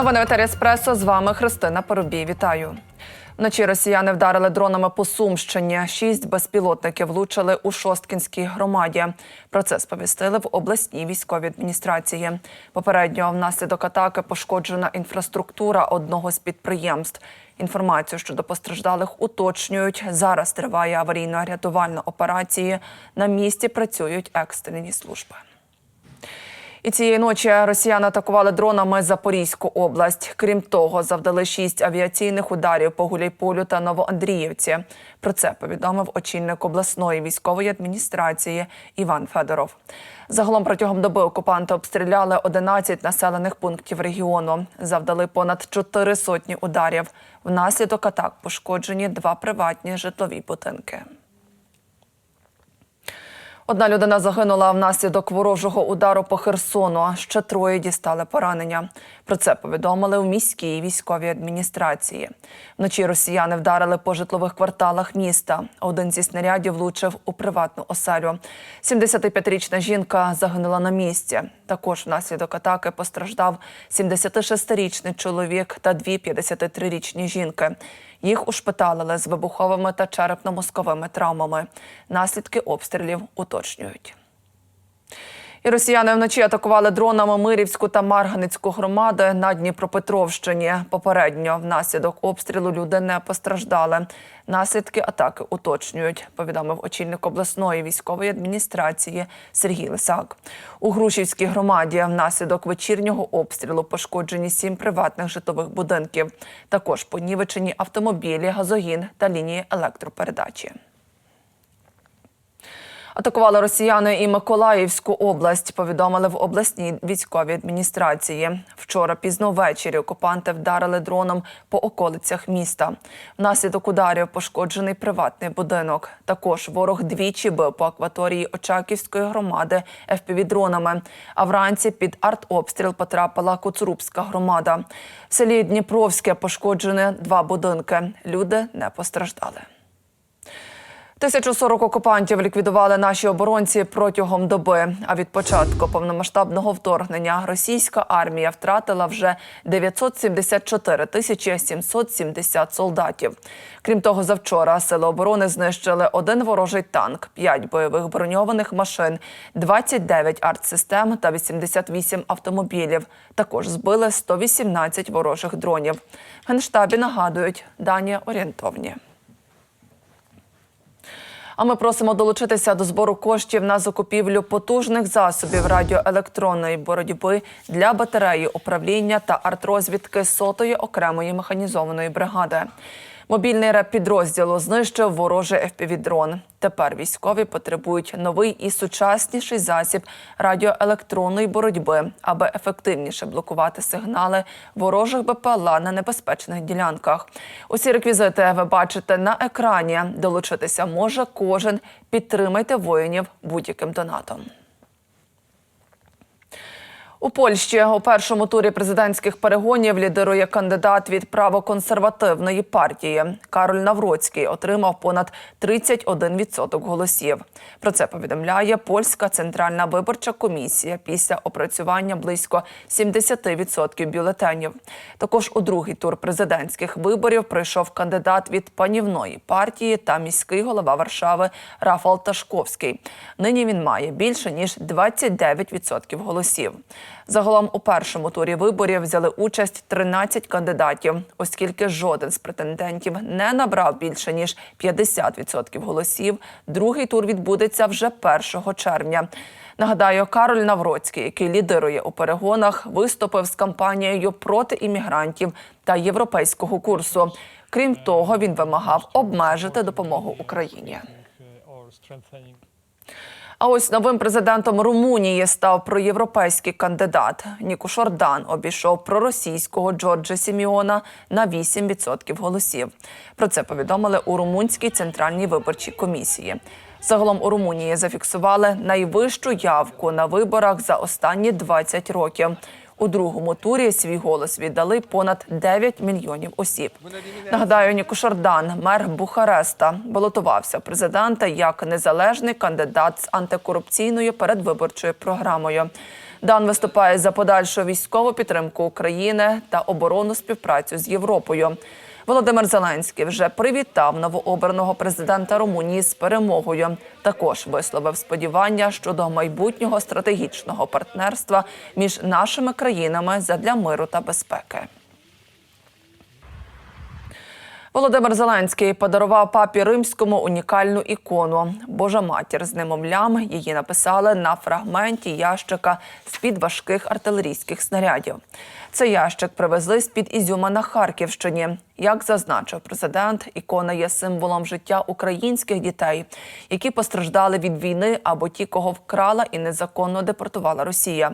Новини етері Еспресо. З вами Христина Поробій. Вітаю. Вночі росіяни вдарили дронами по Сумщині. Шість безпілотників влучили у Шосткінській громаді. Про це сповістили в обласній військовій адміністрації. Попередньо внаслідок атаки пошкоджена інфраструктура одного з підприємств. Інформацію щодо постраждалих уточнюють. Зараз триває аварійно-рятувальна операція. На місці працюють екстрені служби. І цієї ночі росіяни атакували дронами Запорізьку область. Крім того, завдали шість авіаційних ударів по Гуляйполю та Новоандріївці. Про це повідомив очільник обласної військової адміністрації Іван Федоров. Загалом протягом доби окупанти обстріляли 11 населених пунктів регіону. Завдали понад чотири сотні ударів. Внаслідок атак пошкоджені два приватні житлові будинки. Одна людина загинула внаслідок ворожого удару по Херсону. а Ще троє дістали поранення. Про це повідомили в міській військовій адміністрації. Вночі росіяни вдарили по житлових кварталах міста. Один зі снарядів влучив у приватну оселю. 75-річна жінка загинула на місці. Також внаслідок атаки постраждав 76-річний чоловік та дві 53-річні жінки. Їх ушпиталили з вибуховими та черепно-мозковими травмами. Наслідки обстрілів уточнюють. І росіяни вночі атакували дронами Мирівську та Марганицьку громади на Дніпропетровщині. Попередньо внаслідок обстрілу люди не постраждали. Наслідки атаки уточнюють, повідомив очільник обласної військової адміністрації Сергій Лисак. У Грушівській громаді внаслідок вечірнього обстрілу пошкоджені сім приватних житлових будинків. Також понівечені автомобілі, газогін та лінії електропередачі. Атакували росіяни і Миколаївську область. Повідомили в обласній військовій адміністрації. Вчора пізно ввечері окупанти вдарили дроном по околицях міста. Внаслідок ударів пошкоджений приватний будинок. Також ворог двічі бив по акваторії Очаківської громади ФПВ-дронами. А вранці під артобстріл потрапила Коцурубська громада. В селі Дніпровське пошкоджені два будинки. Люди не постраждали. 1040 окупантів ліквідували наші оборонці протягом доби. А від початку повномасштабного вторгнення російська армія втратила вже 974 тисячі 770 солдатів. Крім того, завчора сили оборони знищили один ворожий танк, 5 бойових броньованих машин, 29 артсистем та 88 автомобілів. Також збили 118 ворожих дронів. Генштабі нагадують, дані орієнтовні. А ми просимо долучитися до збору коштів на закупівлю потужних засобів радіоелектронної боротьби для батареї управління та артрозвідки сотої окремої механізованої бригади. Мобільний реп підрозділу знищив ворожий FPV-дрон. Тепер військові потребують новий і сучасніший засіб радіоелектронної боротьби, аби ефективніше блокувати сигнали ворожих БПЛА на небезпечних ділянках. Усі реквізити ви бачите на екрані. Долучитися може кожен. Підтримайте воїнів будь-яким донатом. У Польщі у першому турі президентських перегонів лідирує кандидат від правоконсервативної партії. Кароль Навроцький отримав понад 31% голосів. Про це повідомляє польська центральна виборча комісія після опрацювання близько 70% бюлетенів. Також у другий тур президентських виборів прийшов кандидат від панівної партії та міський голова Варшави Рафал Ташковський. Нині він має більше ніж 29% голосів. Загалом у першому турі виборів взяли участь 13 кандидатів, оскільки жоден з претендентів не набрав більше ніж 50% голосів. Другий тур відбудеться вже 1 червня. Нагадаю, Кароль Навроцький, який лідирує у перегонах, виступив з кампанією проти іммігрантів та європейського курсу. Крім того, він вимагав обмежити допомогу Україні. А ось новим президентом Румунії став проєвропейський кандидат. Ніку Шордан обійшов проросійського Джорджа Сіміона на 8% голосів. Про це повідомили у Румунській центральній виборчій комісії. Загалом у Румунії зафіксували найвищу явку на виборах за останні 20 років. У другому турі свій голос віддали понад 9 мільйонів осіб. Нагадаю, Нікушардан, мер Бухареста, балотувався президента як незалежний кандидат з антикорупційною передвиборчою програмою. Дан виступає за подальшу військову підтримку України та оборонну співпрацю з Європою. Володимир Зеленський вже привітав новообраного президента Румунії з перемогою. Також висловив сподівання щодо майбутнього стратегічного партнерства між нашими країнами задля миру та безпеки. Володимир Зеленський подарував папі римському унікальну ікону. Божа матір з немовлям її написали на фрагменті ящика з-під важких артилерійських снарядів. Цей ящик привезли з-під Ізюма на Харківщині. Як зазначив президент, ікона є символом життя українських дітей, які постраждали від війни або ті, кого вкрала і незаконно депортувала Росія.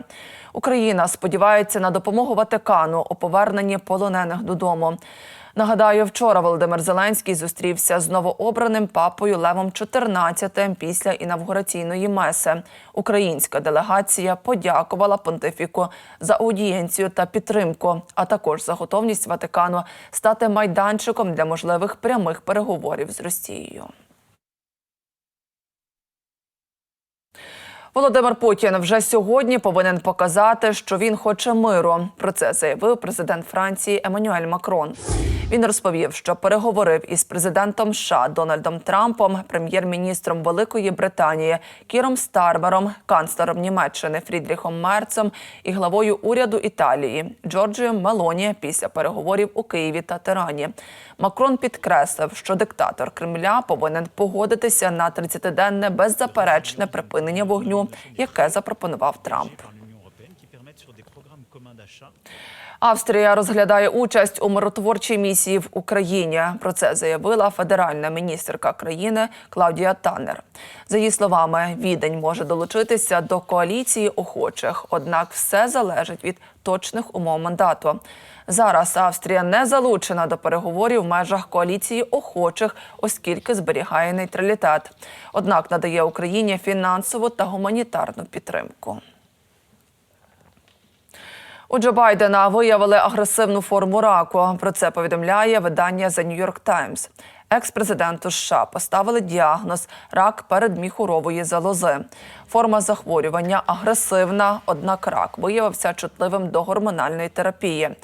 Україна сподівається на допомогу Ватикану у поверненні полонених додому. Нагадаю, вчора Володимир Зеленський зустрівся з новообраним папою Левом XIV після інавгураційної меси. Українська делегація подякувала понтифіку за аудієнцію та підтримку, а також за готовність Ватикану стати майданчиком для можливих прямих переговорів з Росією. Володимир Путін вже сьогодні повинен показати, що він хоче миру. Про це заявив президент Франції Еммануель Макрон. Він розповів, що переговорив із президентом США Дональдом Трампом, прем'єр-міністром Великої Британії Кіром Стармером, канцлером Німеччини Фрідріхом Мерцем і главою уряду Італії Джорджієм Мелоні після переговорів у Києві та Тирані. Макрон підкреслив, що диктатор Кремля повинен погодитися на 30-денне беззаперечне припинення вогню, яке запропонував Трамп. Австрія розглядає участь у миротворчій місії в Україні. Про це заявила федеральна міністерка країни Клаудія Таннер. За її словами, відень може долучитися до коаліції охочих, однак все залежить від точних умов мандату. Зараз Австрія не залучена до переговорів в межах коаліції охочих, оскільки зберігає нейтралітет. Однак надає Україні фінансову та гуманітарну підтримку. У Джо Байдена виявили агресивну форму раку. Про це повідомляє видання The New York Times. Екс-президенту США поставили діагноз рак передміхурової залози. Форма захворювання агресивна, однак рак виявився чутливим до гормональної терапії.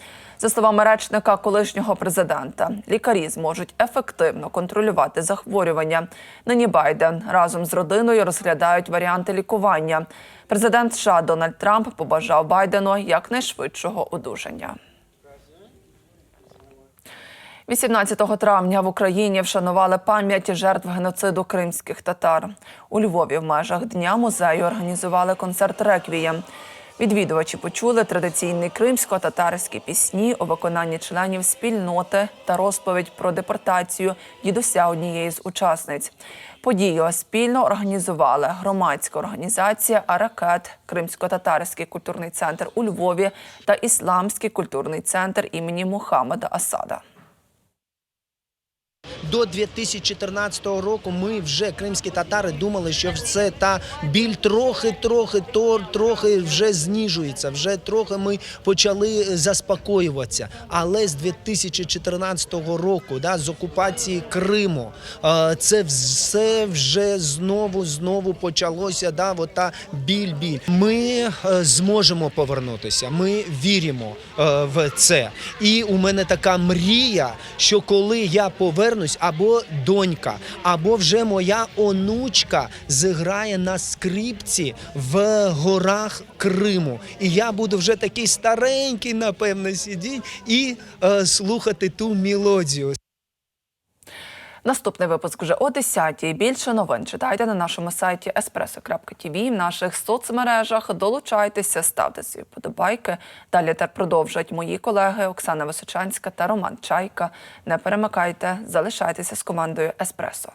За словами речника колишнього президента, лікарі зможуть ефективно контролювати захворювання. Нині Байден разом з родиною розглядають варіанти лікування. Президент США Дональд Трамп побажав Байдену якнайшвидшого одужання. 18 травня в Україні вшанували пам'ять жертв геноциду кримських татар. У Львові в межах Дня музею організували концерт реквієм. Відвідувачі почули традиційні кримсько-татарські пісні у виконанні членів спільноти та розповідь про депортацію дідуся однієї з учасниць. Подію спільно організували громадська організація Аракет, Кримсько-татарський культурний центр у Львові та Ісламський культурний центр імені Мухаммеда Асада. До 2014 року ми вже кримські татари думали, що це та біль трохи, трохи, вже знижується. Вже трохи ми почали заспокоюватися. Але з 2014 року, да, з окупації Криму, е, це все вже знову знову почалося. Да, та біль, біль. Ми е, зможемо повернутися. Ми віримо е, в це. І у мене така мрія, що коли я повернусь, або донька, або вже моя онучка зіграє на скрипці в горах Криму. І я буду вже такий старенький, напевно, сидіти і е, слухати ту мелодію. Наступний випуск вже о 10-й. Більше новин читайте на нашому сайті espresso.tv, в наших соцмережах. Долучайтеся, ставте свої подобайки. Далі тепер продовжать мої колеги Оксана Височанська та Роман Чайка. Не перемикайте, залишайтеся з командою Еспресо.